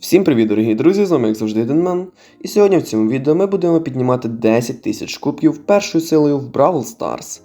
Всім привіт, дорогі друзі! З вами як завжди Денмен. І сьогодні в цьому відео ми будемо піднімати 10 тисяч кубків першою силою в Бравл Stars.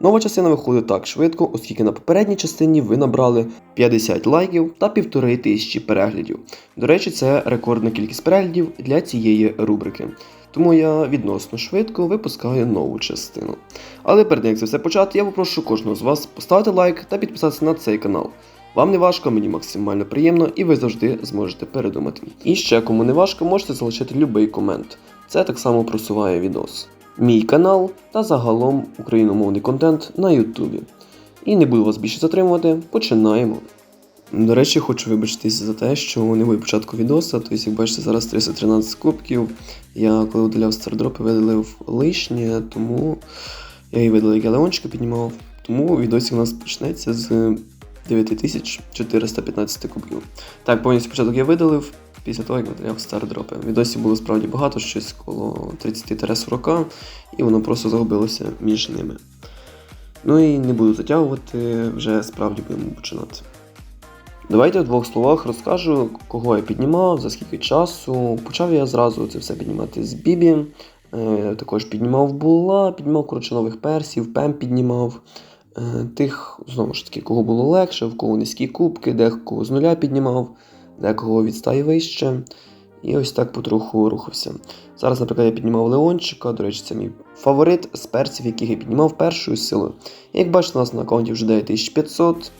Нова частина виходить так швидко, оскільки на попередній частині ви набрали 50 лайків та півтори тисячі переглядів. До речі, це рекордна кількість переглядів для цієї рубрики. Тому я відносно швидко випускаю нову частину. Але перед тим як це все почати, я попрошу кожного з вас поставити лайк та підписатися на цей канал. Вам не важко, мені максимально приємно, і ви завжди зможете передумати. І ще кому не важко, можете залишити будь-який комент. Це так само просуває відос. Мій канал та загалом україномовний контент на Ютубі. І не буду вас більше затримувати, починаємо. До речі, хочу вибачитись за те, що не буде початку відоса, тобто, як бачите, зараз 313 кубків. Я коли видаляв стардропи, видалив лишнє, тому я і видалив, як я леончика піднімав. Тому відосик у нас почнеться з 9415 кубків. Так, повністю початок я видалив після того, як видаляв стардропи. Відосів було справді багато, щось коло 30-40, і воно просто загубилося між ними. Ну і не буду затягувати, вже справді будемо починати. Давайте в двох словах розкажу, кого я піднімав, за скільки часу. Почав я зразу це все піднімати з Бібі. Е, також піднімав була, піднімав коротше нових персів, пем піднімав. Е, тих, знову ж таки, кого було легше, в кого низькі кубки, декого з нуля піднімав, декого від стаї вище. І ось так потроху рухався. Зараз, наприклад, я піднімав Леончика, до речі, це мій фаворит з перців, яких я піднімав першою силою. Як бачите, у нас на аккаунті вже 9500.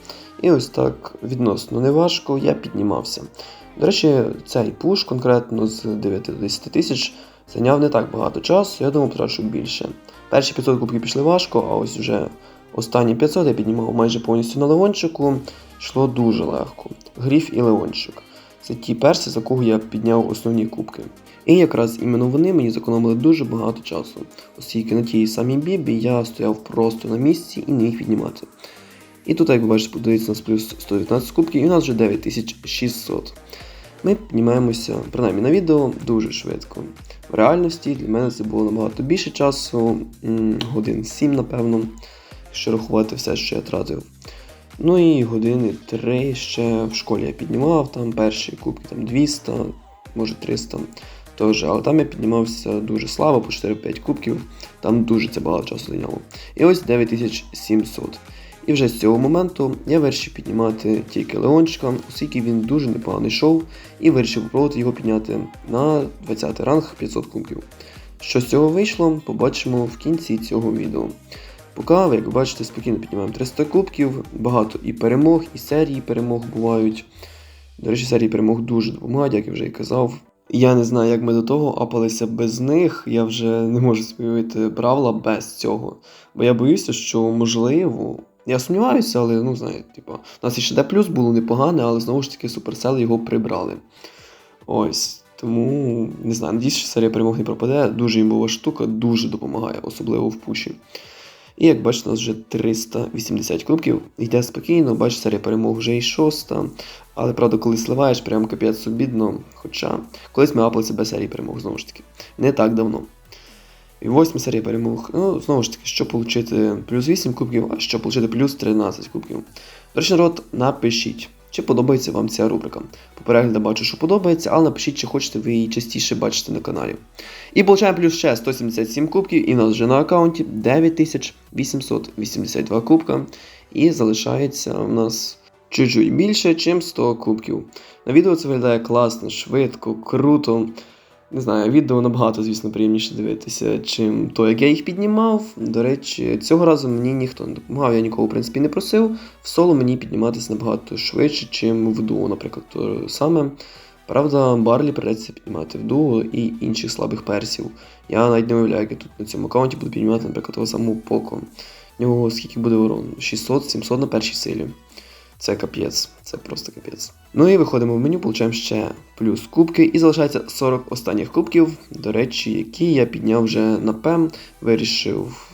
І ось так відносно неважко я піднімався. До речі, цей пуш конкретно з 9 до 10 тисяч зайняв не так багато часу, я думаю, потрачу більше. Перші 500 кубків пішли важко, а ось вже останні 500 я піднімав майже повністю на Леончику, йшло дуже легко. Гріф і Леончик. Це ті перси, за кого я підняв основні кубки. І якраз іменно вони мені зекономили дуже багато часу, оскільки на тій самій бібі я стояв просто на місці і не міг піднімати. І тут, як ви бачите, подивіться, у нас плюс 119 кубків, і у нас вже 9600. Ми піднімаємося, принаймні на відео, дуже швидко. В реальності для мене це було набагато більше часу, годин 7, напевно, якщо рахувати все, що я тратив. Ну і години 3 ще в школі я піднімав, там перші кубки там 200, може 300. Тож, але там я піднімався дуже слабо, по 4-5 кубків, там дуже це багато часу зайняло. І ось 9700. І вже з цього моменту я вирішив піднімати тільки Леончика, оскільки він дуже непоганий йшов, і вирішив спробувати його підняти на 20 ранг 500 кубків. Що з цього вийшло, побачимо в кінці цього відео. Поки, як бачите, спокійно піднімаємо 300 кубків, багато і перемог, і серії перемог бувають. До речі, серії перемог дуже допомагають, як я вже і казав. Я не знаю, як ми до того апалися без них. Я вже не можу співати правила без цього. Бо я боюся, що можливо. Я сумніваюся, але ну знаєте, типу, у нас ще D плюс було непогане, але знову ж таки Supercell його прибрали. Ось. Тому не знаю, надіюсь, що серія перемог не пропаде. Дуже імбова штука, дуже допомагає, особливо в пуші. І як бачите, у нас вже 380 кубків. Йде спокійно, бачиш, серія перемог вже і шоста. Але правда, коли сливаєш, прям капець обідно. Хоча колись ми апали себе серії перемог, знову ж таки. Не так давно. І восьма серія перемог. Ну, знову ж таки, що отримати плюс 8 кубків, а що отримати плюс 13 кубків. До речі, народ, напишіть, чи подобається вам ця рубрика. По перегляду бачу, що подобається, але напишіть, чи хочете ви її частіше бачити на каналі. І получаємо плюс ще 177 кубків, і у нас вже на аккаунті 9882 кубка. І залишається у нас чуть-чуть більше, ніж 100 кубків. На відео це виглядає класно, швидко, круто. Не знаю, відео набагато, звісно, приємніше дивитися, чим то, як я їх піднімав. До речі, цього разу мені ніхто не допомагав, я нікого, в принципі, не просив. В соло мені підніматися набагато швидше, чим в дуо, наприклад, то саме. Правда, Барлі придеться піднімати в дуо і інших слабих персів. Я навіть не уявляю, як я тут на цьому аккаунті буду піднімати, наприклад, того самого Поко. В нього скільки буде урон? 600-700 на першій силі. Це капець, це просто капець. Ну і виходимо в меню, получаємо ще плюс кубки, і залишається 40 останніх кубків, до речі, які я підняв вже на ПЕМ, вирішив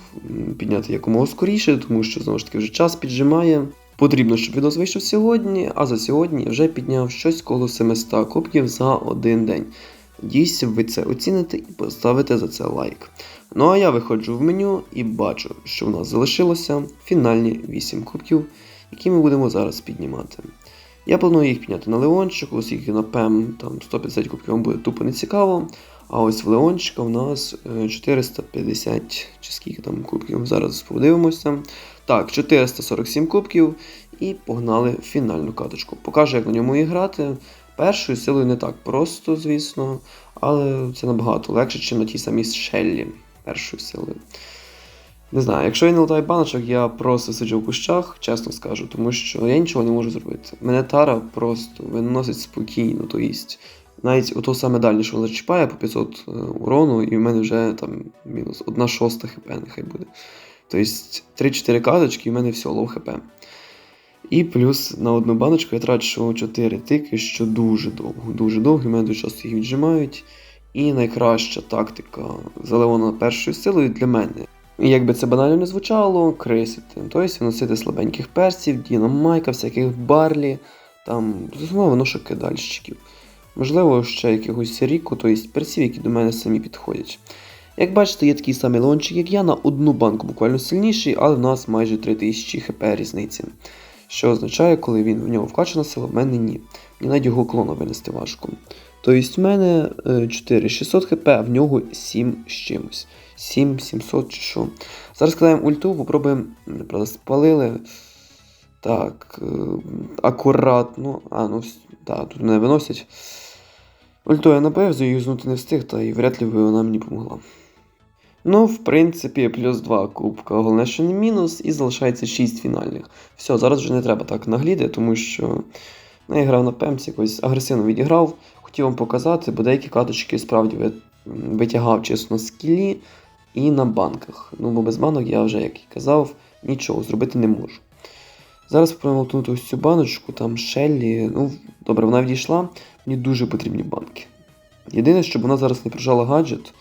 підняти якомога скоріше, тому що знову ж таки вже час піджимає. Потрібно, щоб відос вийшов сьогодні, а за сьогодні я вже підняв щось коло 700 кубків за один день. Надіюсь, ви це оціните і поставите за це лайк. Ну а я виходжу в меню і бачу, що в нас залишилося фінальні 8 кубків які ми будемо зараз піднімати. Я планую їх підняти на Леончику, оскільки на ПЕМ там 150 кубків вам буде тупо не цікаво. А ось в Леончика в нас е, 450 чи скільки там кубків. Зараз подивимося. Так, 447 кубків. І погнали в фінальну каточку. Покажу, як на ньому і грати. Першою силою не так просто, звісно, але це набагато легше, ніж на тій самій Шеллі першою силою. Не знаю, якщо я не летаю баночок, я просто сиджу в кущах, чесно скажу, тому що я нічого не можу зробити. Мене тара просто виносить спокійно, то їсть. Навіть ото саме дальніше що зачіпає по 500 е, урону, і в мене вже там мінус одна шоста хп, нехай буде. Тобто 3-4 каточки, і в мене все, лоу хп. І плюс на одну баночку я трачу 4 тики, що дуже довго, дуже довго, і мене дуже часто їх віджимають. І найкраща тактика за першою силою для мене. І як би це банально не звучало, крисити. Тобто виносити слабеньких перців, дінамайка, всяких барлі, там, знову виношу кидальщиків. Можливо, ще якогось ріку, тобто перців, які до мене самі підходять. Як бачите, є такий самий лончик, як я, на одну банку буквально сильніший, але в нас майже 3000 хп різниці. Що означає, коли він в нього вкачана сила, в мене ні. Мені навіть його клона винести важко. Тобто в мене е, 4600 хп, а в нього 7 з чимось. 7700 чи що. Зараз кидаємо ульту, попробуємо. Правда, спалили. Так. е, Акуратно. А, ну так, тут мене виносять. Ульту я набив, заюзнути не встиг, та і вряд ли би вона мені помогла. Ну, в принципі, плюс 2 кубка. Головне, що не мінус, і залишається 6 фінальних. Все, зараз вже не треба так нагліти, тому що ну, я грав на пемці, якось агресивно відіграв. Хотів вам показати, бо деякі каточки справді витягав чесно з кілі і на банках. Ну, бо без банок я вже, як і казав, нічого зробити не можу. Зараз спробуємо лутнути ось цю баночку, там Шеллі. Ну, добре, вона відійшла. Мені дуже потрібні банки. Єдине, щоб вона зараз не прожала гаджет,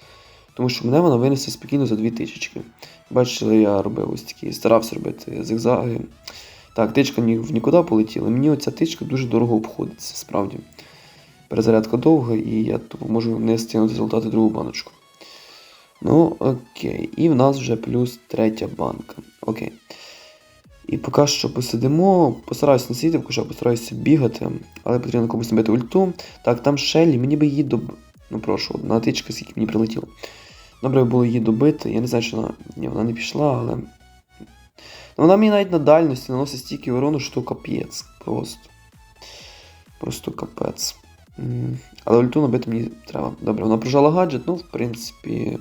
тому що мене вона винесе спокійно за 2000. Бачили, я робив ось такі, старався робити зигзаги. Так, тичка в нікуди полетіла. Мені оця тичка дуже дорого обходиться, справді. Перезарядка довга, і я можу не стягнути залутати другу баночку. Ну, окей. І в нас вже плюс третя банка. Окей. І поки що посидимо, постараюся не сидіти, хоча постараюся бігати, але потрібно комусь набити ульту. Так, там Шеллі, мені би її доб... Ну прошу, одна тичка, скільки мені прилетіло. Добре було її добити. Я не знаю, що вона. Ні, вона не пішла, але. Ну, вона мені навіть на дальності наносить стільки урону, що капець. Просто. Просто капець. Але ульту набити мені треба. Добре, вона прожала гаджет, ну, в принципі.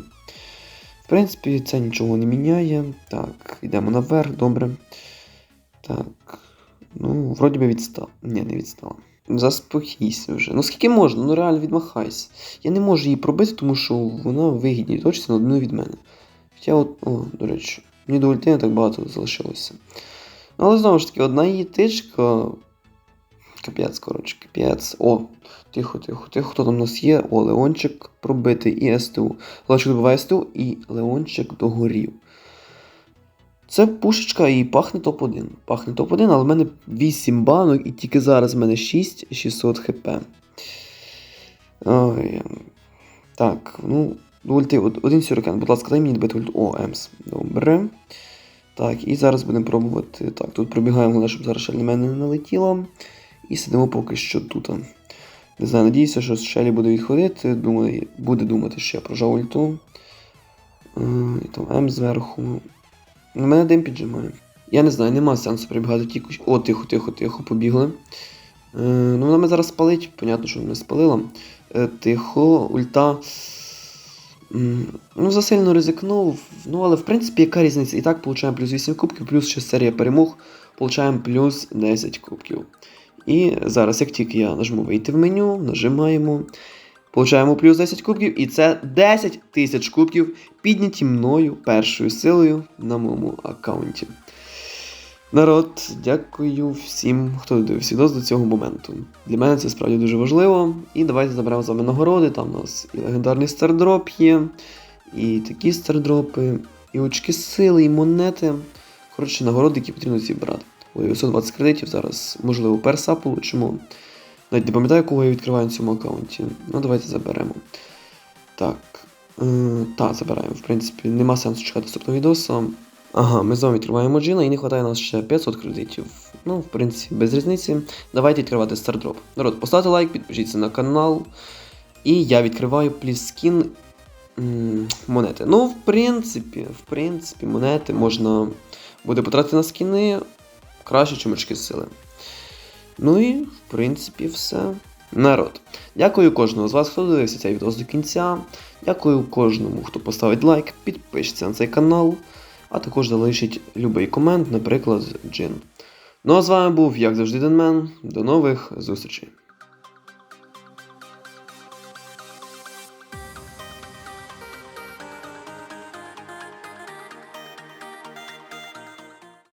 В принципі, це нічого не міняє. Так, йдемо наверх, добре. Так. Ну, вроді би відстав. Ні, не відстала. Заспокійся вже. Ну скільки можна, ну реально відмахайся. Я не можу її пробити, тому що вона вигідній точці на одну від мене. Хоча от, о, до речі, мені до ульти не так багато залишилося. Ну, але знову ж таки, одна її тичка. Капець, коротше, капець. О, тихо, тихо, тихо. Хто там у нас є? О, Леончик пробитий і СТУ. Леончик добиває СТУ і Леончик догорів. Це пушечка і пахне топ-1. Пахне топ-1, але в мене 8 банок і тільки зараз в мене 6600 хп. Ой. Так, ну, ульти, один сюрикен, будь ласка, дай мені добити ульту. О, Емс. Добре. Так, і зараз будемо пробувати. Так, тут пробігаємо, щоб зараз шель на мене не налетіло. І сидимо поки що тут. Не знаю, надіюся, що Шелі буде відходити. Думаю, буде думати, що я прожав ульту. Е, І там М зверху. На мене дим піджимає. Я не знаю, нема сенсу прибігати ті кущ. О, тихо, тихо, тихо, побігли. Е, ну, вона мене зараз спалить, понятно, що вона спалила. Е, тихо, ульта. Ну, засильно ризикнув. Ну, але в принципі, яка різниця? І так получаємо плюс 8 кубків, плюс ще серія перемог, получаємо плюс 10 кубків. І зараз, як тільки я нажму вийти в меню, нажимаємо. Получаємо плюс 10 кубків, і це 10 тисяч кубків, підняті мною першою силою на моєму аккаунті. Народ, дякую всім, хто дивився відео до цього моменту. Для мене це справді дуже важливо. І давайте заберемо з вами нагороди. Там у нас і легендарний стардроп є, і такі стардропи, і очки сили, і монети. Коротше, нагороди, які потрібно зібрати. Ой, 920 кредитів зараз, можливо, перса получимо. Навіть не пам'ятаю, кого я відкриваю на цьому аккаунті. Ну, давайте заберемо. Так. Е, та, забираємо. В принципі, нема сенсу чекати наступного відоса. Ага, ми з вами відкриваємо джина і не вистачає нас ще 500 кредитів. Ну, в принципі, без різниці. Давайте відкривати стардроп. Народ, поставте лайк, підпишіться на канал. І я відкриваю пліскін монети. Ну, в принципі, в принципі, монети можна буде потратити на скіни краще, ніж очки сили. Ну і, в принципі, все. Народ. Дякую кожному з вас, хто дивився цей відео до кінця. Дякую кожному, хто поставить лайк, підпишеться на цей канал, а також залишить будь-який комент, наприклад, Джин. Ну а з вами був, як завжди, Денмен. До нових зустрічей.